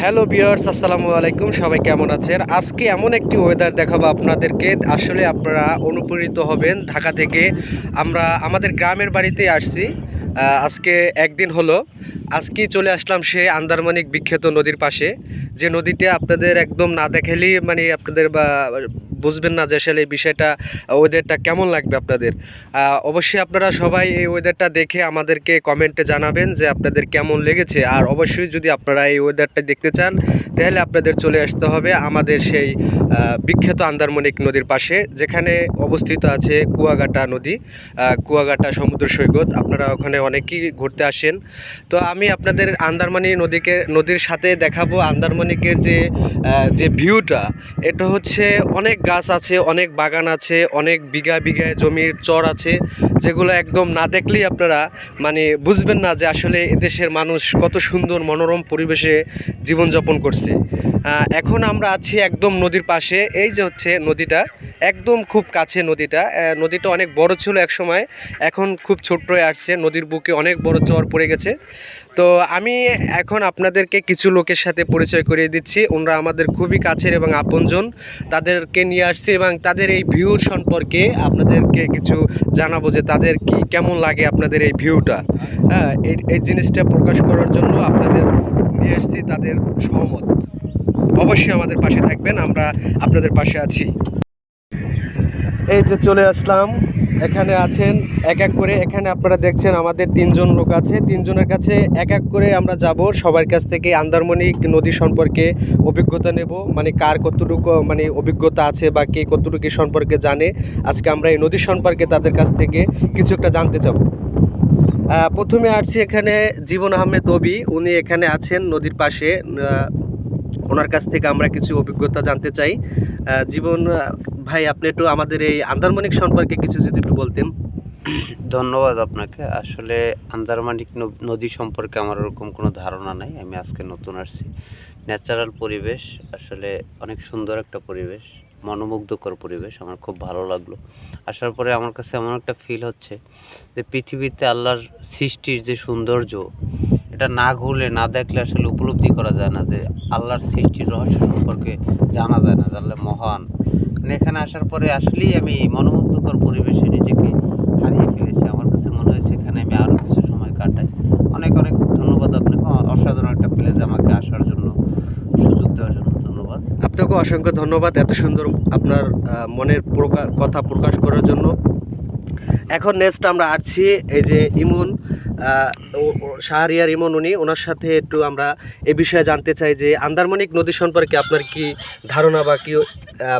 Hello বিয়ার্স আসসালামু আলাইকুম। সবাই কেমন আছেন? আজকে এমন একটি ওয়েদার দেখাবো আপনাদেরকে। আসলে আপনারা অনুপ্রেরিত হবেন ঢাকা থেকে। আমরা আমাদের গ্রামের বাড়িতে আসছি। আজকে একদিন হলো। আজকে চলে আসলাম সে আন্দারমানিক বিখ্যাত নদীর পাশে। যে নদীটা আপনাদের একদম না দেখালেই মানে আপনাদের বা বুঝবেন না যে আসলে এই বিষয়টা ওয়েদারটা কেমন লাগবে আপনাদের। অবশ্যই আপনারা সবাই এই ওয়েদারটা দেখে আমাদেরকে কমেন্টে জানাবেন যে আপনাদের কেমন লেগেছে। আর অবশ্যই যদি আপনারা এই ওয়েদারটা দেখতে চান তাহলে আপনাদের চলে আসতে হবে আমাদের সেই বিখ্যাত আন্দারমণিক নদীর পাশে যেখানে অবস্থিত আছে কুয়াকাটা নদী। আহ, কুয়াকাটা সমুদ্র সৈকত আপনারা ওখানে অনেকেই ঘুরতে আসেন। তো আমি আপনাদের আন্দারমানি নদীকে নদীর সাথে দেখাবো। আন্দারমানিকের যে যে ভিউটা এটা হচ্ছে অনেক গাছ আছে, অনেক বাগান আছে, অনেক বিঘা বিঘায় জমির চর আছে, যেগুলো একদম না দেখলেই আপনারা মানে বুঝবেন না যে আসলে এদেশের মানুষ কত সুন্দর মনোরম পরিবেশে জীবনযাপন করছে। এখন আমরা আছি একদম নদীর পাশে, এই যে হচ্ছে নদীটা, একদম খুব কাছে নদীটা। নদীটা অনেক বড় ছিল এক সময় এখন খুব ছোট্ট হয়ে আসছে, নদীর বুকে অনেক বড় চর পড়ে গেছে। তো আমি এখন আপনাদেরকে কিছু লোকের সাথে পরিচয় করিয়ে দিচ্ছি। ওনারা আমাদের খুবই কাছের এবং আপনজন। তাদেরকে নিয়ে আসছি এবং তাদের এই ভিউ সম্পর্কে আপনাদেরকে কিছু জানাব যে তাদের কি, কেমন লাগে আপনাদের এই ভিউটা। হ্যাঁ এই এই জিনিসটা প্রকাশ করার জন্য আপনাদের নিয়ে আসছি তাদের সহমত। অবশ্যই আমাদের পাশে থাকবেন, আমরা আপনাদের পাশে আছি। এই যে চলে আসলাম। এখানে আছেন, এক এক করে এখানে আপনারা দেখছেন আমাদের তিনজন লোক আছে। তিনজনের কাছে এক এক করে আমরা যাব, সবার কাছ থেকে আন্দারমণিক নদী সম্পর্কে অভিজ্ঞতা নেব মানে কার কতটুকু মানে অভিজ্ঞতা আছে বা কে কতটুকু সম্পর্কে জানে। আজকে আমরা এই নদী সম্পর্কে তাদের কাছ থেকে কিছু একটা জানতে চাব। প্রথমে আসছি এখানে জীবন আহমেদ অবি, উনি এখানে আছেন নদীর পাশে ওনার কাছ থেকে আমরা কিছু অভিজ্ঞতা জানতে চাই। জীবন ভাই, আপনি একটু আমাদের এই আন্দারমানিক সম্পর্কে কিছু যদি একটু বলতেন। ধন্যবাদ আপনাকে। আসলে আন্দারমানিক নদী সম্পর্কে আমার ওরকম কোনো ধারণা নাই। আমি আজকে নতুন আসছি। ন্যাচারাল পরিবেশ, আসলে অনেক সুন্দর একটা পরিবেশ, মনোমুগ্ধকর পরিবেশ, আমার খুব ভালো লাগল। আসার পরে আমার কাছে এমন একটা ফিল হচ্ছে যে পৃথিবীতে আল্লাহর সৃষ্টির যে সৌন্দর্য এটা না ঘুরলে, না দেখলে আসলে উপলব্ধি করা যায় না যে আল্লাহর সৃষ্টির রহস্য সম্পর্কে জানা যায় না আল্লাহ মহান। মানে এখানে আসার পরে আসলেই আমি মনোমুগ্ধকর পরিবেশে নিজেকে হারিয়ে ফেলেছি। আমার কাছে মনে হয়েছে এখানে আমি আরও কিছু সময় কাটাই। অনেক অনেক ধন্যবাদ আপনাকে। অসাধারণ একটা প্লেস আমাকে আসার জন্য, সুযোগ দেওয়ার জন্য ধন্যবাদ। আপনাকে অসংখ্য ধন্যবাদ এত সুন্দর আপনার মনের কথা প্রকাশ করার জন্য। এখন নেক্সট আমরা আসছি এই যে ইমন। শাহরিয়ার ইমন উনি, ওনার সাথে একটু আমরা এ বিষয়ে জানতে চাই যে আন্দারমণিক নদী সম্পর্কে আপনার কি ধারণা বা কি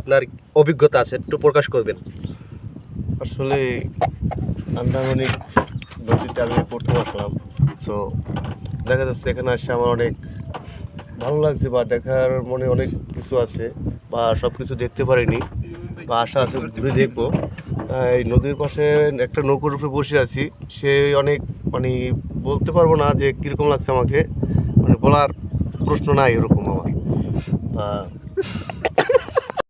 আপনার অভিজ্ঞতা আছে? একটু প্রকাশ করবেন। আসলে আন্দারমানিক নদীতে আমি প্রথম আসলাম তো দেখা যাচ্ছে এখানে আসে আমার অনেক ভালো লাগছে বা দেখার মনে অনেক কিছু আছে বা সব কিছু দেখতে পারিনি বা আশা আছে ঘুরে দেখব। এই নদীর পাশে একটা নৌকোর উপরে বসে আছি। সে অনেক মানে বলতে পারব না যে কীরকম লাগছে আমাকে। মানে বলার প্রশ্ন নাই এরকম আমার।